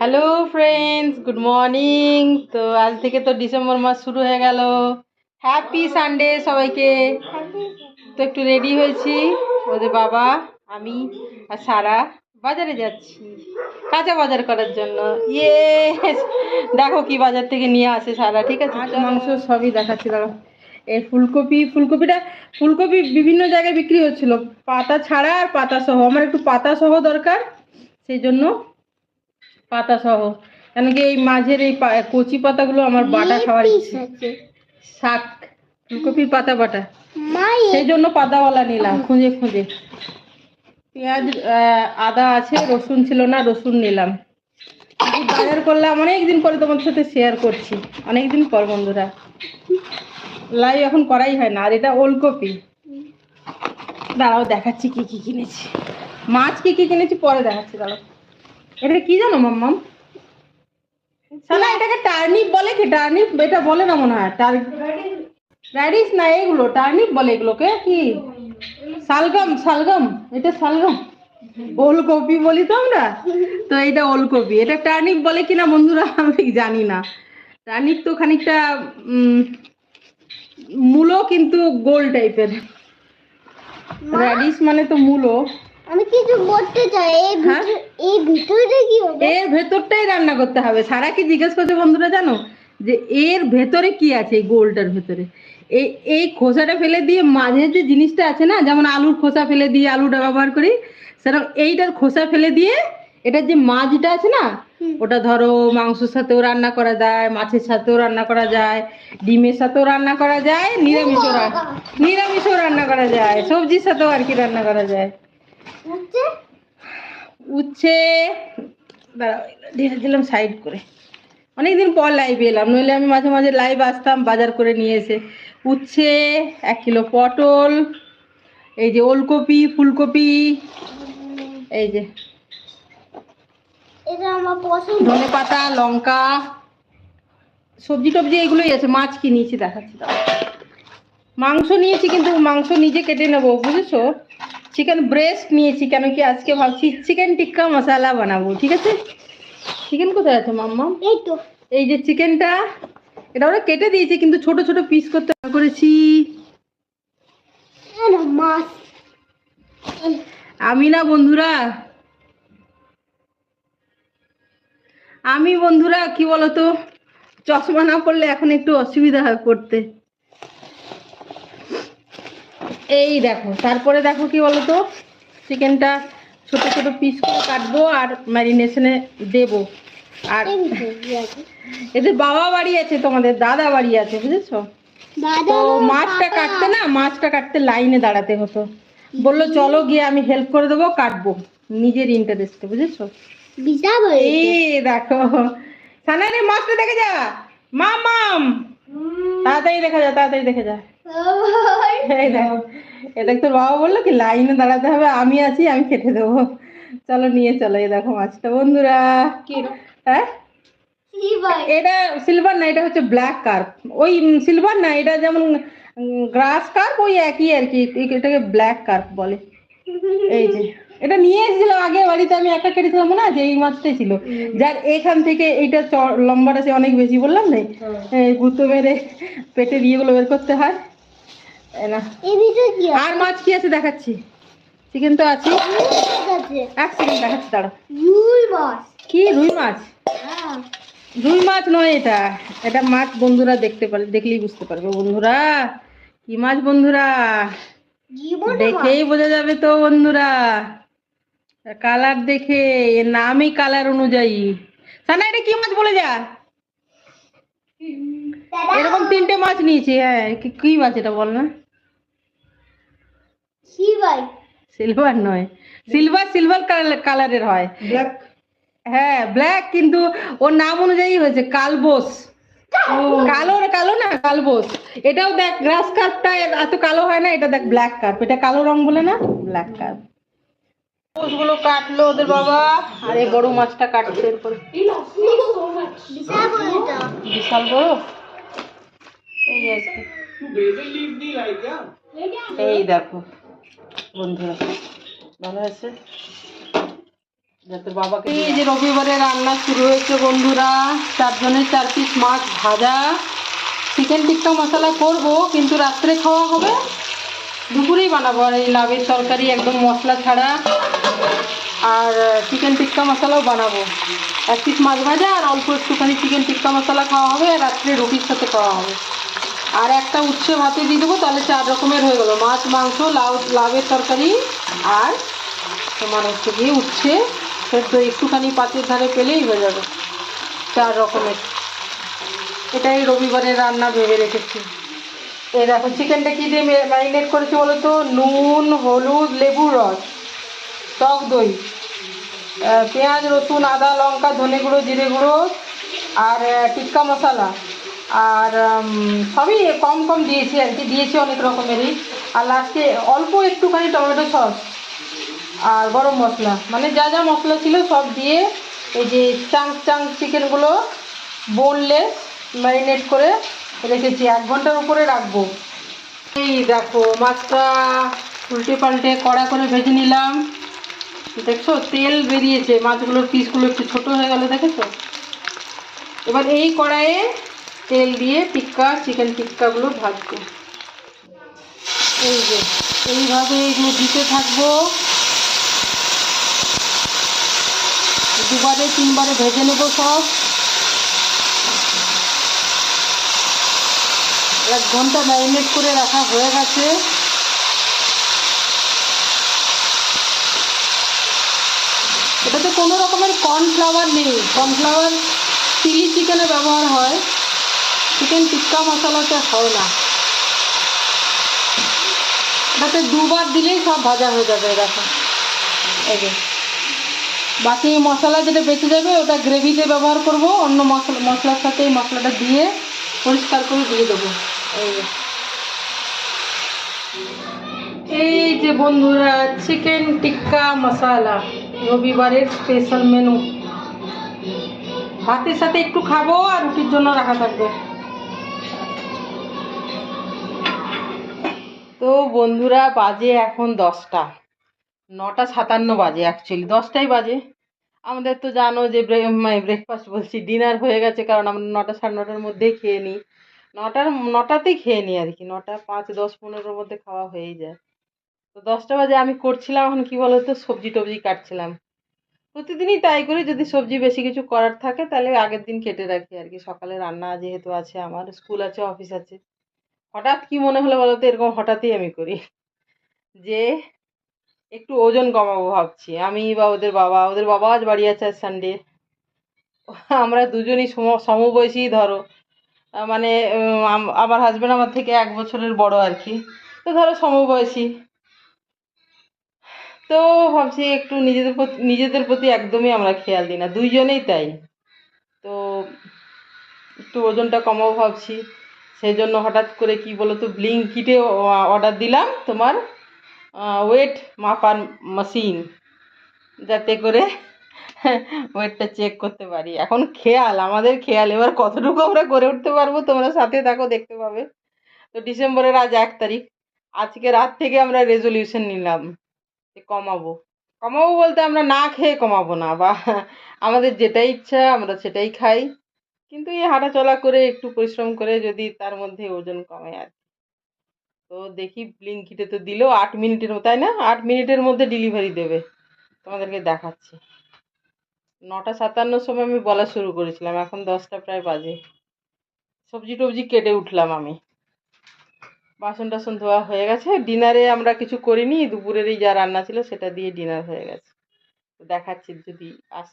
Hello friends good morning তো আজ থেকে তো ডিসেম্বর মাস শুরু হয়ে গেল। হ্যাপি সানডে সবাইকে। তো একটু রেডি হয়েছি। ওদের বাবা আমি আর সারা বাজারে যাচ্ছি। কাঁচা বাজার করার জন্য। ইয়ে দেখো কি বাজার থেকে নিয়ে আসে সারা ঠিক আছে? মাংস সবই দেখাচ্ছি দেখো এই ফুলকপি ফুলকপিটা ফুলকপি বিভিন্ন জায়গায় বিক্রি হচ্ছিল। পাতা ছাড়া আর পাতা সহ। আমার একটু পাতা সহ দরকার সেই জন্য পাতা সহ। কেন কি এই মাঝের এই কচি পাতাগুলো আমার বাটা খাওয়ার ইচ্ছে শাক ফুলকপির পাতা বাটা। সেই জন্য পাতাওয়ালা নিলাম খুঁজে খুঁজে। পেঁয়াজ আদা আছে রসুন ছিল না রসুন নিলাম। বাজার করলাম অনেক দিন পরে তোমার সাথে শেয়ার করছি। অনেক দিন পর বন্ধুরা। লাইভ এখন করাই হয় না আর এটা ওলকপি। দাঁড়াও দেখাচ্ছি কি কি কিনেছি। মাছ কি কি কিনেছি পরে দেখাচ্ছি দাঁড়াও। এটা কি জানো মাম্মাম? সালা এটাকে টার্নিপ বলে কি? টার্নিপ এটা বলে না মনে হয়। র্যাডিস না এগুলো টার্নিপ বলে এগুলোকে কি? শালগম শালগম এটা শালগম। ওলকপি বলি তো আমরা। তো এটা ওলকপি। এটা টার্নিপ বলে কিনা বন্ধুরা আমি জানি না। টার্নিপ তো খানিকটা মূলো কিন্তু গোল টাইপের। র্যাডিস মানে তো মূলো আমি কিছু বলতে চাই এই হ্যাঁ? এই ভিতরে কি হবে? এর ভেতরটাই রান্না করতে হবে। সারা কি জিজ্ঞেস করছে বন্ধুরা জানো? যে এর ভেতরে কি আছে এই গোলটার ভেতরে? এই এই খোসাটা ফেলে দিয়ে মাঝে যে জিনিসটা আছে না যেমন আলুর খোসা ফেলে দিয়ে আলুটা ব্যবহার করি সেরকম এইটার খোসা ফেলে দিয়ে এটার যে মাছটা আছে না ওটা ধরো মাংসের সাথেও রান্না করা যায় মাছের সাথেও রান্না করা যায় ডিমের সাথেও রান্না করা যায় নিরামিষও নিরামিষও রান্না করা যায় সবজির সাথেও আর কি রান্না করা যায়। উচ্ছে দাঁড়াও ঢেলে দিলাম সাইড করে। অনেকদিন পর লাইভে এলাম নইলে আমি মাঝে মাঝে লাইভ আসতাম বাজার করে নিয়ে এসে। উচ্ছে এক কিলো পটল এই যে ওলকপি ফুলকপি এই যে ধনে পাতা লঙ্কা সবজি টবজি এগুলোই আছে মাছ কিনেছি দেখাচ্ছি। মাংস নিয়েছি কিন্তু মাংস নিজে কেটে নেব বুঝেছ? চিকেন ব্রেস্ট নিয়েছি কেন কি আজকে ভাবছি চিকেন টিক্কা মশলা বানাবো ঠিক আছে? চিকেন কোথায় আছে মাম্মা? এই তো। এই যে চিকেনটা এটা ওরা কেটে দিয়েছে কিন্তু ছোট ছোট পিস করতে করেছি। আমি না বন্ধুরা। আমি বন্ধুরা কি বলতো? চশমা না পড়লে এখন একটু অসুবিধা হয় পড়তে। এই দেখো তারপরে দেখো কি বলতো? চিকেনটা ছোট ছোট পিস করে কাটবো আর ম্যারিনেশনে দেব। আর এদের বাবা বাড়ি আছে তোমাদের দাদা বাড়ি আছে বুঝেছ? তো মাছটা কাটতে না মাছটা কাটতে লাইনে দাঁড়াতে হতো। বলল চলো গিয়ে আমি হেল্প করে দেবো কাটবো। নিজের ইন্টারেস্টে বুঝেছ? এই দেখো সানারে মাছটা দেখে যা। মাম মাম। তাড়াতাড়ি দেখা যা তাড়াতাড়ি দেখে যা। এটা তোর বাবা বলল কি লাইনে দাঁড়াতে হবে আমি আছি আমি কেটে দেবো। চলো নিয়ে চলো এই দেখো মাছটা বন্ধুরা। হ্যাঁ? এটা সিলভার না এটা হচ্ছে ব্ল্যাক কার্প ওই সিলভার না এটা যেমন গ্রাস কার্প ওই একই আর কি এটাকে ব্ল্যাক কার্প বলে। এই যে এটা নিয়ে এসেছিলাম আগে বাড়িতে আমি একটা কেটেছিলাম না যে এই মাছটাই ছিল। যার এখান থেকে এইটা চ- লম্বাটা সে অনেক বেশি বললাম না? এই গুঁতো মেরে পেটের ইয়েগুলো বের করতে হয়। আর মাছ কি আছে দেখাচ্ছি? চিকেন তো আছে। এক সেকেন্ড দেখাচ্ছি দাঁড়া। রুই মাছ। কি রুই মাছ? হ্যাঁ। রুই মাছ নয় এটা। এটা মাছ বন্ধুরা দেখতে পারে দেখলেই বুঝতে পারবে। বন্ধুরা কি মাছ বন্ধুরা? দেখেই বোঝা যাবে তো বন্ধুরা। কালার দেখে এর নামই কালার অনুযায়ী। সানা এটা কি মাছ বলে যা? তিনটে মাছ নিয়েছি হ্যাঁ কি- কি মাছ এটা বল না? সিলভার। নয় সিলভার সিলভার কালারের হয়। হ্যাঁ ব্ল্যাক কিন্তু ওর নাম অনুযায়ী হয়েছে কালবোস। কালো কালো না কালবোস। এটাও দেখ গ্রাস কার্পটা এত কালো হয় না এটা দেখ ব্ল্যাক কার্প। এটা কালো রং বলে না ব্ল্যাক কার্প। গুলো কাটলো ওদের বাবা আর এই বড় মাছটা কাটছে এরপর। বিশাল বড়? এই দেখো বন্ধুরা ভালো আছে? যাতে বাবাকে এই যে রবিবারে রান্না শুরু হয়েছে বন্ধুরা চারজনের চার পিস মাছ ভাজা। চিকেন টিক্কা মশলা করব কিন্তু রাত্রে খাওয়া হবে। দুপুরেই বানাবো আর এই লাভের তরকারি একদম মশলা ছাড়া। আর চিকেন টিক্কা মশলাও বানাবো। এক পিস মাছ ভাজা আর অল্প একটুখানি চিকেন টিক্কা মশলা খাওয়া হবে আর রাত্রে রুটির সাথে খাওয়া হবে। আর একটা উচ্ছে ভাতে দিয়ে দেবো, তাহলে চার রকমের হয়ে গেলো। মাছ, মাংস, লাউ লাভের তরকারি আর তোমার হচ্ছে গিয়ে উচ্ছে। সেদ্ধ একটুখানি পাতের ধারে পেলেই হয়ে যাবে, চার রকমের। এটাই রবিবারের রান্না ভেবে রেখেছি। এই দেখো, চিকেনটা কী দিয়ে ম্যারিনেট করেছি বলো তো? নুন, হলুদ, লেবুর রস, টক দই পেঁয়াজ, রসুন, আদা, লঙ্কা, ধনে গুঁড়ো, জিরে গুঁড়ো আর টিক্কা মশলা। আর সবই কম কম দিয়েছি আর কি, দিয়েছি অনেক রকমেরই। আর লাস্টে অল্প একটুখানি টমেটো সস আর গরম মশলা। মানে যা যা মশলা ছিল সব দিয়ে এই যে চাঙ্ক চাঙ্ক চিকেনগুলো বোনলেস ম্যারিনেট করে রেখেছি। এক ঘণ্টার উপরে রাখব। এই দেখো, মাছটা উল্টে পাল্টে কড়া করে ভেজে নিলাম। দেখছ, তেল বেরিয়েছে। মাছগুলোর পিসগুলো একটু ছোট হয়ে গেল, দেখেছ? এবার এই কড়াইয়ে তেল দিয়ে টিক্কা, চিকেন টিক্কাগুলো ভাজবো। এই যে, এইভাবে এগুলো দিতে থাকব। দুবারে, তিনবারে ভেজে নেব সব। এক ঘণ্টা ম্যারিনেট করে রাখা হয়ে গেছে। এটাতে কোনো রকমের কর্নফ্লাওয়ার নেই। কর্নফ্লাওয়ার চিলি চিকেনে ব্যবহার হয়। চিকেন টিক্কা মশলাতে হয় না। এটাতে দুবার দিলেই সব ভাজা হয়ে যাবে দেখো এই যে। বাকি মশলা যেটা বেঁচে যাবে, ওটা গ্রেভিতে ব্যবহার করব, অন্য মশলা, মশলার সাথে এই মশলাটা দিয়ে পরিষ্কার করে দিয়ে দেবো। এই যে। এই যে বন্ধুরা, চিকেন টিক্কা মশালা, রবিবারের স্পেশাল মেনু ভাতের সাথে একটু খাব আর রুটির জন্য রাখা থাকবে। তো বন্ধুরা, বাজে এখন দশটা। নটা সাতান্ন বাজে অ্যাকচুয়ালি দশটাই বাজে। আমাদের তো জানো যে ব্রেকফাস্ট বলছি ডিনার হয়ে গেছে, কারণ আমরা নটা সাড়ে নটার মধ্যেই খেয়ে নিই। নটার, নটাতেই খেয়ে নিই আর কি। নটা পাঁচ, দশ, পনেরোর মধ্যে খাওয়া হয়েই যায়। তো দশটা বাজে, আমি করছিলাম এখন কী বলো তো সবজি টবজি কাটছিলাম। প্রতিদিনই তাই করি যদি সবজি বেশি কিছু করার থাকে, তাহলে আগের দিন কেটে রাখি আর কি। সকালে রান্না যেহেতু আছে আমার, স্কুল আছে, অফিস আছে। হঠাৎ কি মনে হলো বলো তো এরকম হঠাৎই আমি করি যে একটু ওজন কমাবো ভাবছি। আমি বা ওদের বাবা ওদের বাবা আজ বাড়ি আছে সানডে আমরা দুজনই সম, সমবয়সী ধরো। মানে আমার হাজব্যান্ড আমার থেকে এক বছরের বড় আর কি। তো ধরো সমবয়সী। তো ভাবছি একটু নিজেদের প্রতি নিজেদের প্রতি একদমই আমরা খেয়াল দিই না। দুইজনেই তাই। তো একটু ওজনটা কমাবো ভাবছি। সেই জন্য হঠাৎ করে কি বলো তো ব্লিঙ্কিটে অর্ডার দিলাম তোমার ওয়েট মাপার মেশিন যাতে করে ওয়েটটা চেক করতে পারি। এখন খেয়াল, আমাদের খেয়াল, এবার কতটুকু আমরা করে উঠতে পারব তোমরা সাথে থাকো, দেখতে পাবে। তো ডিসেম্বরের আজ এক তারিখ, আজকে রাত থেকে আমরা রেজলিউশন নিলাম যে কমাবো। কমাবো বলতে আমরা না খেয়ে কমাবো না, বা আমাদের যেটাই ইচ্ছা আমরা সেটাই খাই। কিন্তু এই হাঁটাচলা করে একটু পরিশ্রম করে যদি তার মধ্যে ওজন কমে আর। তো দেখি ব্লিঙ্কিটে তো দিলো আট মিনিটের তাই না? আট মিনিটের মধ্যে ডেলিভারি দেবে। তোমাদেরকে দেখাচ্ছি। নটা সাতান্নর সময় আমি বলা শুরু করেছিলাম, এখন দশটা প্রায় বাজে। সবজি টবজি কেটে উঠলাম আমি। বাসন টাসন ধোয়া হয়ে গেছে। ডিনারে আমরা কিছু করিনি, দুপুরেরই যা রান্না ছিল সেটা দিয়ে ডিনার হয়ে গেছে। দেখাচ্ছি যদি আস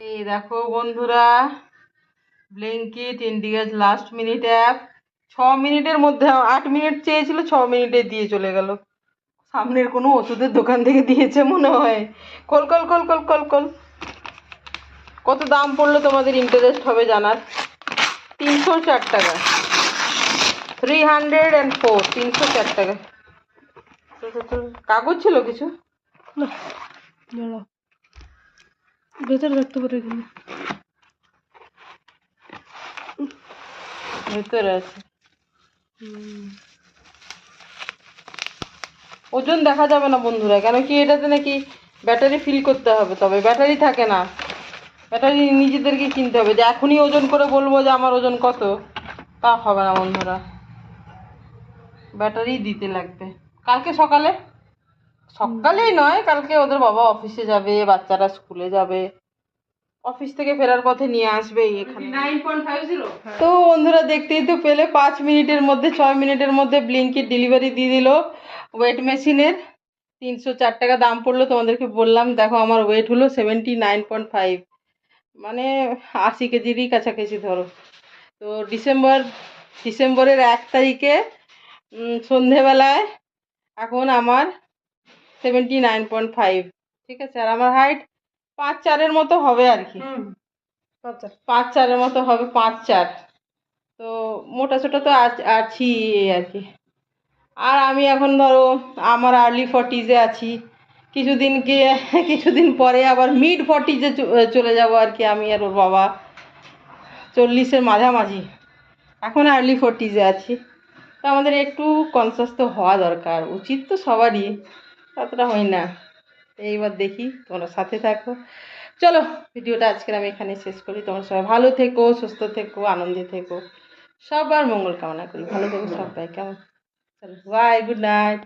এই দেখো বন্ধুরা Blinkit India's last minute app ছ মিনিটের মধ্যে, আট মিনিট চেয়েছিল, ছ মিনিটে দিয়ে চলে গেল। সামনের কোনো ওষুধের দোকান থেকে দিয়েছে মনে হয়। Call call call call call call. কত দাম পড়ল তোমাদের ইন্টারেস্ট হবে জানার? তিনশো চার টাকা। থ্রি হান্ড্রেড অ্যান্ড ফোর তিনশো চার টাকা। কাগজ ছিল কিছু? ভেতরে রাখতে পারে এখানে ভেতরে আছে। ওজন দেখা যাবে না বন্ধুরা কেন কি এটাতে নাকি ব্যাটারি ফিল করতে হবে তবে ব্যাটারি থাকে না। ব্যাটারি নিজেদেরকে কিনতে হবে যে এখনই ওজন করে বলব যে আমার ওজন কত তা হবে না বন্ধুরা। ব্যাটারি দিতে লাগবে। কালকে সকালে? সকালেই নয় কালকে ওদের বাবা অফিসে যাবে বাচ্চারা স্কুলে যাবে। অফিস থেকে ফেরার পথে নিয়ে আসবে এখানে। তো বন্ধুরা দেখতেই তো পেলে পাঁচ মিনিটের মধ্যে ছয় মিনিটের মধ্যে ব্লিঙ্কিট ডেলিভারি দিয়ে দিল। ওয়েট মেশিনের তিনশো চার টাকা দাম পড়ল তোমাদেরকে বললাম দেখো আমার ওয়েট হলো সেভেন্টি নাইন পয়েন্ট ফাইভ মানে আশি কেজিরই কাছাকাছি ধরো। তো ডিসেম্বর ডিসেম্বরের এক তারিখে সন্ধেবেলায় এখন আমার সেভেন্টি নাইন পয়েন্ট ফাইভ ঠিক আছে? আর আমার হাইট পাঁচ চারের মতো হবে আর কি। পাঁচ চারের মতো হবে পাঁচ চার। তো মোটা সোটা তো আছ- আছি আর কি। আর আমি এখন ধরো আমার আর্লি ফর্টিজে আছি। কিছুদিন গিয়ে কিছুদিন পরে আবার মিড ফর্টিজে চলে যাব আর কি আমি আর ওর বাবা। চল্লিশের মাঝামাঝি। এখন আর্লি ফর্টিজে আছি। তো আমাদের একটু কনসাস তো হওয়া দরকার। উচিত তো সবারই। ততটা হয় না। এইবার দেখি তোমরা সাথে থাকো। চলো, ভিডিওটা আজকের আমি এখানে শেষ করি। তোমরা সবাই ভালো থেকো, সুস্থ থেকো, আনন্দে থেকো। সবার মঙ্গল কামনা করি। ভালো থেকো সবাই, কেমন? চলো বাই গুড নাইট